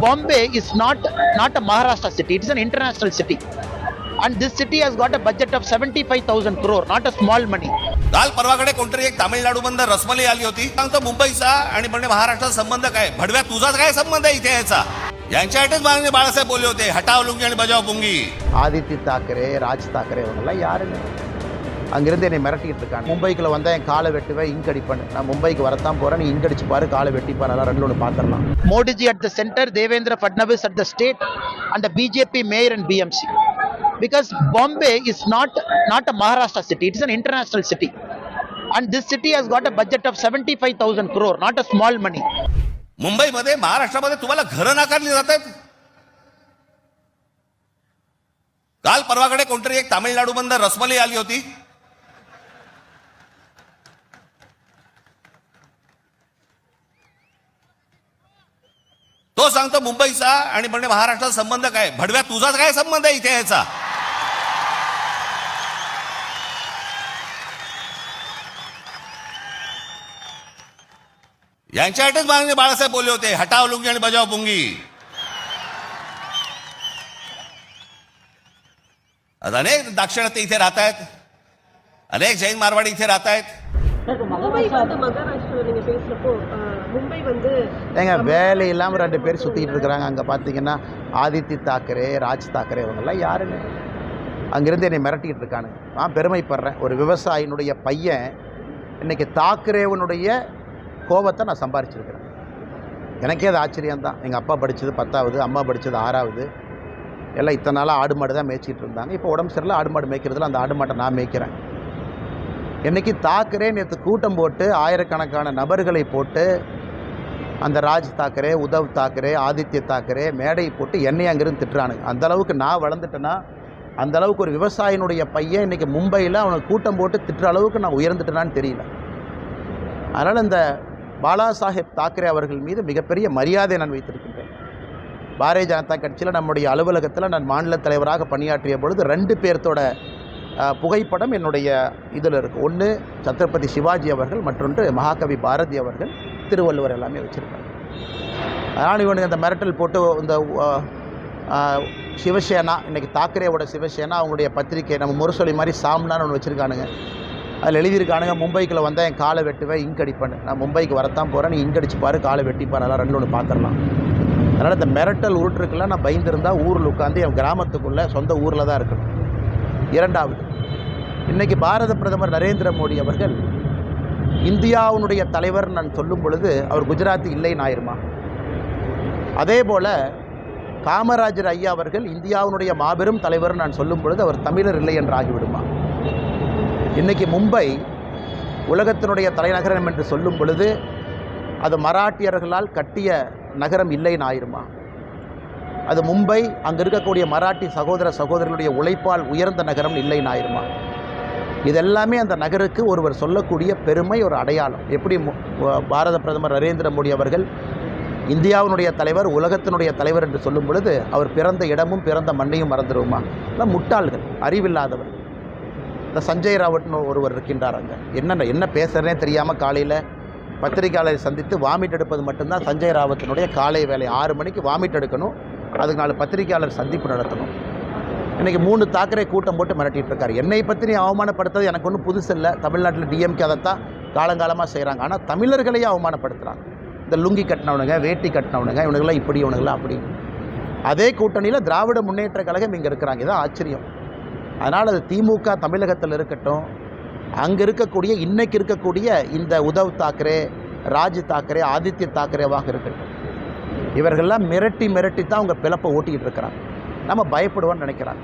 Bombay is not not a Maharashtra city; it is an international city, and this city has got a budget of 75,000 crore, not a small money. काल परवाकडे कोणतरी एक तामिळनाडूमधनं रसमलाई आली होती सांगतो मुंबईचा आणि म्हणजे महाराष्ट्राचा संबंध काय भडव्या तुझाच काय संबंध आहे इथे याचा यांच्यासाठीच माननीय बाळासाहेब बोलले होते हटाव लुंगी आणि बजाव पुंगी ஆதித்ய தாக்கரே ராஜ் தாக்கரே இவங்கெல்லாம் யாருங்க அங்கேருந்து என்னை மிரட்டிட்டு இருக்காங்க. மும்பைக்குள்ள வந்தால் என் காலை வெட்டுவேன் இங்க் அடிப்பேன் நான் மும்பைக்கு வரத்தான் போகிறேன் நீ இங்க் அடிச்சுப்பாரு காலை வெட்டிப்பாரு அதெல்லாம் ரெண்டு ஒன்று பார்த்துடலாம் Modiji at the center Devendra Fadnavis at the state and BJP mayor and BMC because Bombay is not not a Maharashtra city it's an international city and this city has got a budget of seventy five தௌசंड crore not a small money मुंबईमध्ये महाराष्ट्रामध्ये तुम्हाला घरं नाकारली जात கால் काल கடை कोणतरी தமிழ்நாடு तामिळनाडूमधनं ரஸ்மலி आली होती तो सांगतो मुंबईचा आणि म्हणजे महाराष्ट्राचा संबंध काय? भडव्या तुझाच काय संबंध आहे इथे याचा? यांच्यासाठीच माननीय बाळासाहेब बोलले होते हटाव लुंगी आणि बजाव पुंगी. आज अनेक दाक्षिणात्य इथे राहत आहेत अनेक जैन मारवाडी इथे राहत आहेत மும்பை வந்து ஏங்க வேலை இல்லாமல் ரெண்டு பேர் சுற்றிக்கிட்டு இருக்கிறாங்க. அங்கே பார்த்தீங்கன்னா ஆதித்ய தாக்கரே ராஜ் தாக்கரே இவங்கெல்லாம் யாருங்க? அங்கிருந்து என்னை மிரட்டிக்கிட்டு இருக்கானுங்க. நான் பெருமைப்படுறேன். ஒரு விவசாயினுடைய பையன் இன்னைக்கு தாக்கரேவனுடைய கோபத்தை நான் சம்பாரிச்சிருக்கிறேன். எனக்கே அது ஆச்சரியம்தான். எங்கள் அப்பா படித்தது பத்தாவது அம்மா படித்தது ஆறாவது. எல்லாம் இத்தனை நாளாக ஆடு மாடு தான் மேய்ச்சிட்டு இருந்தாங்க. இப்போ உடம்பு சரியில்லை ஆடு மாடு மேய்க்கிறதுல அந்த ஆடு மாட்டை நான் மேய்க்கிறேன். என்னைக்கு தாக்கரே நேற்று கூட்டம் போட்டு ஆயிரக்கணக்கான நபர்களை போட்டு அந்த ராஜ் தாக்கரே உதவ் தாக்கரே ஆதித்ய தாக்கரே மேடை போட்டு என்னை அங்கிருந்து திட்டுறானுங்க. அந்த அளவுக்கு நான் வளர்ந்துட்டேன்னா அந்த அளவுக்கு ஒரு விவசாயினுடைய பையன் இன்றைக்கி மும்பையில் அவனை கூட்டம் போட்டு திட்டுற அளவுக்கு நான் உயர்ந்துட்டேனான்னு தெரியல. அதனால் இந்த பாலா சாஹேப் தாக்கரே அவர்கள் மீது மிகப்பெரிய மரியாதை நான் வைத்திருக்கின்றேன். பாரதிய ஜனதா கட்சியில் நம்முடைய அலுவலகத்தில் நான் மாநில தலைவராக பணியாற்றிய பொழுது ரெண்டு பேர்த்தோட புகைப்படம் என்னுடைய இதில் இருக்குது ஒன்று சத்ரபதி சிவாஜி அவர்கள் மற்றொன்று மகாகவி பாரதி அவர்கள். திருவள்ளுவர் எல்லாமே வச்சுருக்காங்க அதனால் இவனுக்கு அந்த மிரட்டல் போட்டு இந்த சிவசேனா இன்றைக்கி தாக்கரேவோட சிவசேனா அவங்களுடைய பத்திரிக்கை நம்ம முரசொலி மாதிரி சாம்னான்னு ஒன்று வச்சுருக்கானுங்க. அதில் எழுதியிருக்கானுங்க மும்பைக்குள்ள வந்தால் என் காலை வெட்டுவேன் இங்க் அடிப்பேன் நான் மும்பைக்கு வரத்தான் போகிறேன் நீ இங்க் அடிச்சு பாரு காலை வெட்டிப்பார் அதெல்லாம் ரெண்டு ஒன்று பார்த்துடலாம் அதனால் இந்த மிரட்டல் உருட்டுருக்கெல்லாம் நான் பயந்துருந்தா ஊரில் உட்காந்து என் கிராமத்துக்குள்ளே சொந்த ஊரில் தான் இருக்கணும். இரண்டாவது இன்றைக்கி பாரத பிரதமர் நரேந்திர மோடி அவர்கள் இந்தியாவினுடைய தலைவர் நான் சொல்லும் பொழுது அவர் குஜராத்தி இல்லைன்னு ஆயிருமா அதே போல் காமராஜர் ஐயா அவர்கள் இந்தியாவினுடைய மாபெரும் தலைவர் நான் சொல்லும் பொழுது அவர் தமிழர் இல்லை என்று ஆகிவிடுமா? இன்னைக்கு மும்பை உலகத்தினுடைய தலைநகரம் என்று சொல்லும் பொழுது அது மராட்டியர்களால் கட்டிய நகரம் இல்லைன்னு ஆயிருமா அது மும்பை அங்கே இருக்கக்கூடிய மராட்டி சகோதர சகோதரர்களுடைய உழைப்பால் உயர்ந்த நகரம் இல்லைன்னு ஆயிருமா இதெல்லாமே அந்த நகருக்கு ஒருவர் சொல்லக்கூடிய பெருமை ஒரு அடையாளம். எப்படி மு- பாரத பிரதமர் நரேந்திர மோடி அவர்கள் இந்தியாவினுடைய தலைவர் உலகத்தினுடைய தலைவர் என்று சொல்லும் பொழுது அவர் பிறந்த இடமும் பிறந்த மண்ணையும் மறந்துடுவோமா? எல்லாம் முட்டாள்கள் அறிவில்லாதவர். இந்த சஞ்சய் ராவட்னு ஒருவர் இருக்கின்றார் அங்கே. என்ன என்ன பேசுகிறனே தெரியாமல் காலையில் பத்திரிகையாளரை சந்தித்து வாமிட் எடுப்பது மட்டும்தான் சஞ்சய் ராவத்தினுடைய காலை வேலை. ஆறு மணிக்கு வாமிட் எடுக்கணும். அதுக்கு நாலு பத்திரிகையாளர் சந்திப்பு நடத்தணும். இன்றைக்கி மூணு தாக்கரே கூட்டம் போட்டு மிரட்டிட்டு இருக்காரு என்னை பற்றி நீ அவமானப்படுத்துறது எனக்கு ஒன்றும் புதுசு இல்லை. தமிழ்நாட்டில் டிஎம்கே அதைத்தான் காலங்காலமாக செய்கிறாங்க ஆனால் தமிழர்களையே அவமானப்படுத்துகிறாங்க இந்த லுங்கி கட்டினவனுங்க வேட்டி கட்டினவனுங்க இவனுங்களாம் இப்படி இவனுங்களாம் அப்படி. அதே கூட்டணியில் திராவிட முன்னேற்ற கழகம் இங்கே இருக்கிறாங்க. இதான் ஆச்சரியம். அதனால் அது திமுக தமிழகத்தில் இருக்கட்டும் அங்கே இருக்கக்கூடிய இன்றைக்கு இருக்கக்கூடிய இந்த உதவ் தாக்கரே ராஜ் தாக்கரே ஆதித்ய தாக்கரேவாக இருக்கட்டும். இவர்கள்லாம் மிரட்டி மிரட்டி தான் அவங்க பிழப்பை ஓட்டிக்கிட்டு இருக்கிறாங்க. நம்ம பயப்படுவோம்னு நினைக்கிறாங்க.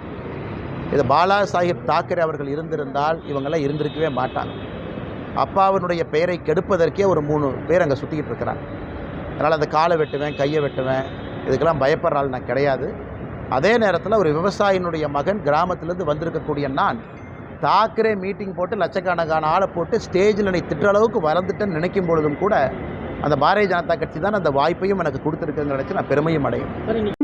இது பாலா சாஹிப் தாக்கரே அவர்கள் இருந்திருந்தால் இவங்கெல்லாம் இருந்திருக்கவே மாட்டாங்க. அப்பாவினுடைய பெயரை கெடுப்பதற்கே ஒரு மூணு பேர் அங்கே சுற்றிக்கிட்டு இருக்கிறாங்க. அதனால் அந்த காலை வெட்டுவேன் கையை வெட்டுவேன் இதுக்கெல்லாம் பயப்படுற ஆள் நான் கிடையாது. அதே நேரத்தில் ஒரு விவசாயினுடைய மகன் கிராமத்திலேருந்து வந்திருக்கக்கூடிய நான் தாக்கரே மீட்டிங் போட்டு லட்சக்கணக்கான ஆளை போட்டு ஸ்டேஜில் நீ திட்டுற அளவுக்கு வளர்ந்துட்டேன்னு நினைக்கும் பொழுதும் கூட அந்த பாரதிய ஜனதா கட்சி தான் அந்த வாய்ப்பையும் எனக்கு கொடுத்துருக்குன்னு நினச்சி நான் பெருமையும் அடையும்